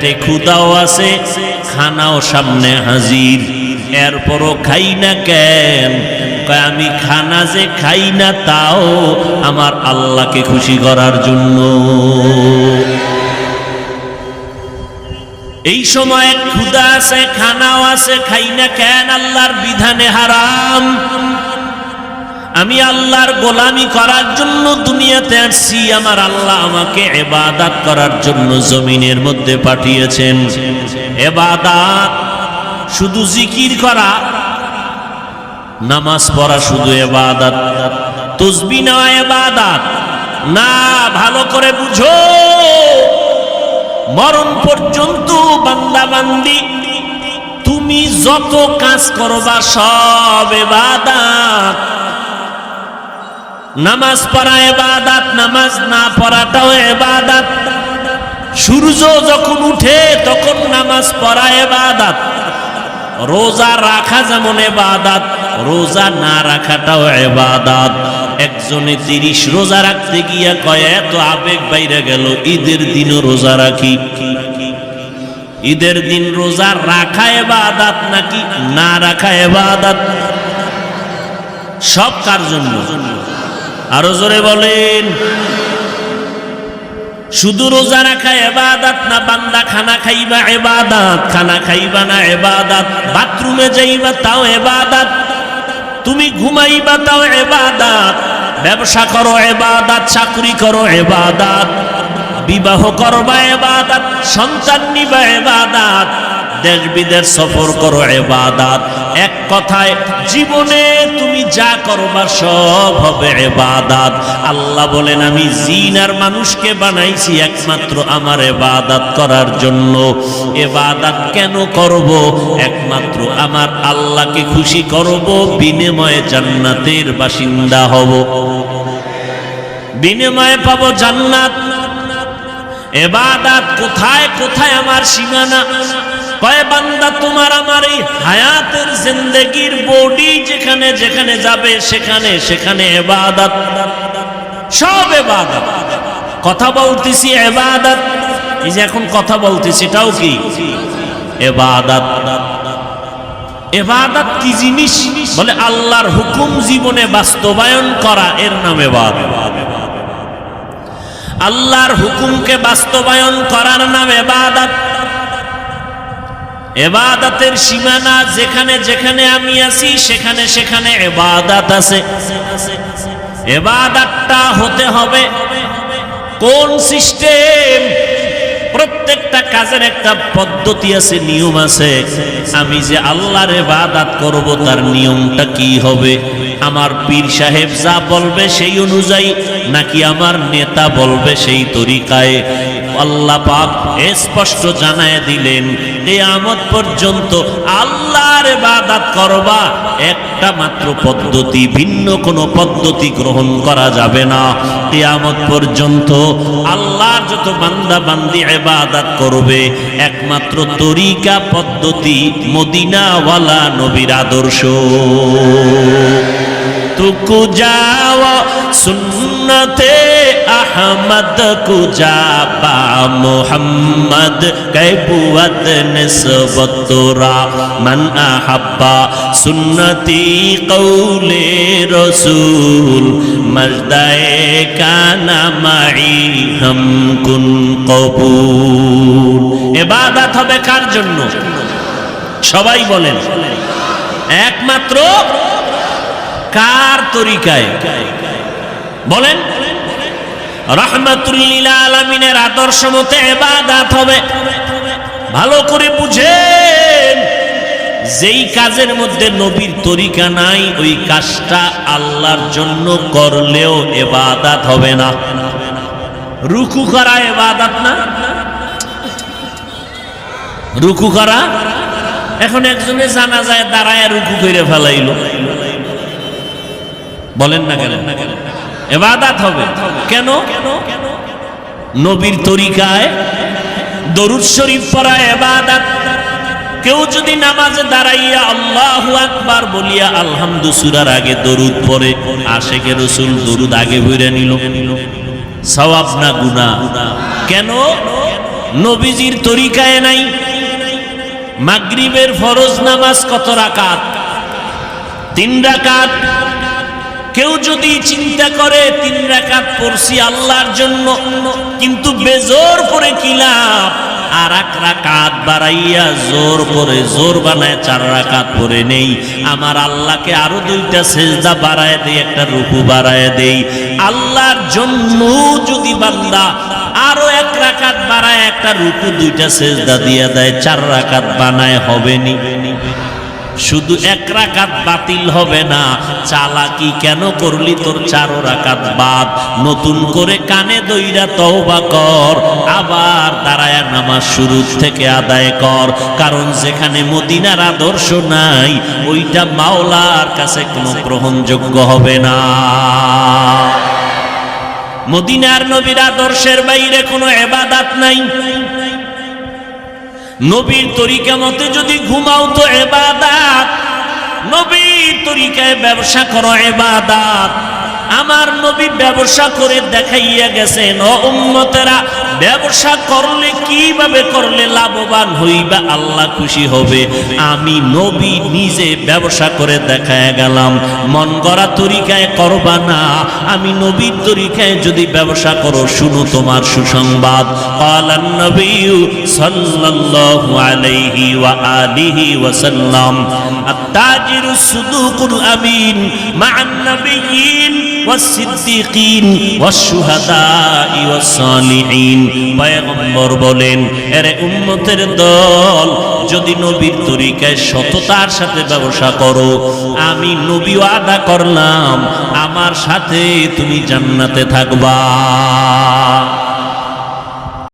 পেটে ক্ষুদাও আছে, খানাও সামনে হাজির। এরপরও খাই না কেন? আমি খানা যে খাই না তাও আমার আল্লাহকে খুশি করার জন্য। এই সময় ক্ষুদা আছে, খানাও আছে, খাই না কেন? আল্লাহর বিধানে হারাম। আমি আল্লাহর গোলামি করার জন্য দুনিয়াতে আসছি। আমার আল্লাহ আমাকে এবাদাত করার জন্য জমিনের মধ্যে পাঠিয়েছেন। এবাদাত শুধু জিকির করা, নামাজ পড়া শুধু এবাদাত তসবি নেওয়া এবাদাত না, ভালো করে বুঝো। মরণ পর্যন্ত বান্দা বান্দি তুমি যত কাজ করবা সব এবাদাত নামাজ পড়া এবাদাত নামাজ না পড়াটাও এবাদাত সূর্য যখন উঠে তখন নামাজ পড়া এবাদাত রোজা রাখা যেমন এবাদাত রোজা না রাখাটাও এবাদাত একজনে তিরিশ রোজা রাখতে গিয়া কয়, এত আবেগ বাইরে গেল, ঈদের দিনও রোজা রাখি। ঈদের দিন রোজা রাখা এবাদাত নাকি না রাখা এবাদাত সব কার জন্য? আরও জোরে বলেন। শুধু রোজা রাখা এবাদাত, না বান্দা খানা খাইবা এবাদাত, খানা খাইবা না এবাদাত। বাথরুমে যাইবা তাও এবাদাত, তুমি ঘুমাইবা তাও এবাদাত। ব্যবসা করো এবাদাত, চাকরি করো এবাদাত। বিবাহ করবা এবাদাত, সন্তান নিবা এবাদাত দেশ বিদেশ সফর করো এবাদাত। এক কথায়, জীবনে তুমি যা করবা সব হবে এবাদাত। আল্লাহ বলেন, আমি জিন আর মানুষকে বানাইছি একমাত্র আমার এবাদাত করার জন্য। এবাদাত কেন করব? একমাত্র আমার আল্লাহকে খুশি করব, বিনিময়ে জান্নাতের বাসিন্দা হব। বিনিময়ে পাবো জান্নাত এবাদাত কোথায় কোথায় আমার সীমানা? কয় বান্দা, তোমার আমার এই হায়াতের জিন্দগির বডি যেখানে যেখানে যাবে, সেখানে সেখানে এবাদাত। সব এবাদাত। কথা বলতেছি এবাদাত। এই যে এখন কথা বলতেছি, এটাও কি? এবাদাত। এবাদাত কি জিনিস? বলে আল্লাহর হুকুম জীবনে বাস্তবায়ন করা, এর নাম এবাদাত। আল্লাহর হুকুমকে বাস্তবায়ন করার নাম এবাদাত। এবাদাতের সীমানা যেখানে যেখানে আমি আছি, সেখানে সেখানে এবাদাত আছে। এবাদাতটা হতে হবে কোন সিস্টেম? প্রত্যেকটা কাজের একটা পদ্ধতি আছে, নিয়ম আছে। আমি যে আল্লাহর এবাদাত করব, তার নিয়মটা কি হবে? আমার পীর সাহেব যা বলবে সেই অনুযায়ী, নাকি আমার নেতা বলবে সেই তরিকায়। আল্লাহ পাক স্পষ্ট জানায় দিলেন, কেয়ামত পর্যন্ত আল্লাহর ইবাদত করবা, একটা মাত্র পদ্ধতি, ভিন্ন কোনো পদ্ধতি গ্রহণ করা যাবে না। এ কেয়ামত পর্যন্ত আল্লাহর যত বান্দা বান্দি ইবাদত করবে, একমাত্র তরিকা, পদ্ধতি মদিনাওয়ালা নবীর আদর্শ। টুকু যাও সুন্নতে আহমদ কুজাবা মোহাম্মদ কৈবুয়ত নিসবতরা মন আহ্বা সুন্নতি কৌলে রসুল মজদায় কানামাই হম কুন কবুল এবাদাত হবে কার জন্য সবাই বলেন একমাত্র কার তরিকায়? বলেন রহমাতুল্লিল আলমিনের আদর্শ মতে এবাদাত হবে। ভালো করে বুঝেন, যেই কাজের মধ্যে নবীর তরিকা নাই, ওই কাজটা আল্লাহর জন্য করলেও এবাদাত হবে না। রুকু করা এবাদাত না? রুকু করা? এখন একজনে জানা যায় দাঁড়ায় রুকু করে ফেলাইলো। বলেন না কেন? এবাদাত হবে। কেন? নবীর তরিকায় দরুদ শরীফ পড়া এবাদাত। কেউ যদি নামাজে দাঁড়াইয়া আল্লাহ আকবার বলিয়া আলহামদু সুরার আগে দরুদ পড়ে আশেকে রসুল দরুদ আগে ভরে নিল। সওয়াব না গুনা কেন? নবীজির তরিকায় নাই। মাগরিবের ফরজ নামাজ কত রাকাত? তিন রাকাত। কেউ যদি চিন্তা করে তিন রাকাত পড়ছি আল্লাহর জন্য, কিন্তু বেজোর করে কি লাভ? আর এক রাকাত বাড়াইয়া জোর করে, জোর বানায় চার রাকাত পরে নেই। আমার আল্লাহকে আরও দুইটা সেজদা বাড়ায় দেই, একটা রুকু বাড়ায় দেই। আল্লাহর জন্য যদি বান্দা আরও এক রাকাত বাড়ায়, একটা রুকু, দুইটা সেজদা দিয়া দেয়, চার রাকাত বানায়, হবে নি? শুধু এক রাকাত বাতিল হবে না, চালাকি কেন করলি তোর চারো রাকাত বাদ? নতুন করে কানে দইরা তওবা কর, আবার দাঁড়ায় নামাজ শুরু থেকে আদায় কর। কারণ যেখানে মদিনার আদর্শ নাই, ওইটা মাওলার কাছে কোনো গ্রহণযোগ্য হবে না। মদিনার নবীর আদর্শের বাইরে কোনো এবাদাত নাই। নবীর তরিকা মতে যদি ঘুমাও তো এবাদাত। নবীর তরিকায় ব্যবসা করো এবাদাত। আমার নবী ব্যবসা করে দেখাইয়া গেছেন, ও উম্মতেরা ব্যবসা করলে কিভাবে করলে লাভবান হইবা আল্লাহ খুশি হবে আমি নবী নিজে ব্যবসা করে দেখায় গেলাম মন গড়া তরিকায় করবা না আমি নবীর তরিকায় যদি ব্যবসা করো শুনো তোমার সুসংবাদ قال النبي صلى الله عليه وآله وسلم التاجر الصدوق الأمين مع النبيين والصديقين والشهداء والصالحين পয়গম্বর বলেন এরে উম্মতের দল যদি নবীর তরিকায় সততার সাথে ব্যবসা করো আমি নবী আদা করলাম আমার সাথে তুমি জান্নাতে থাকবা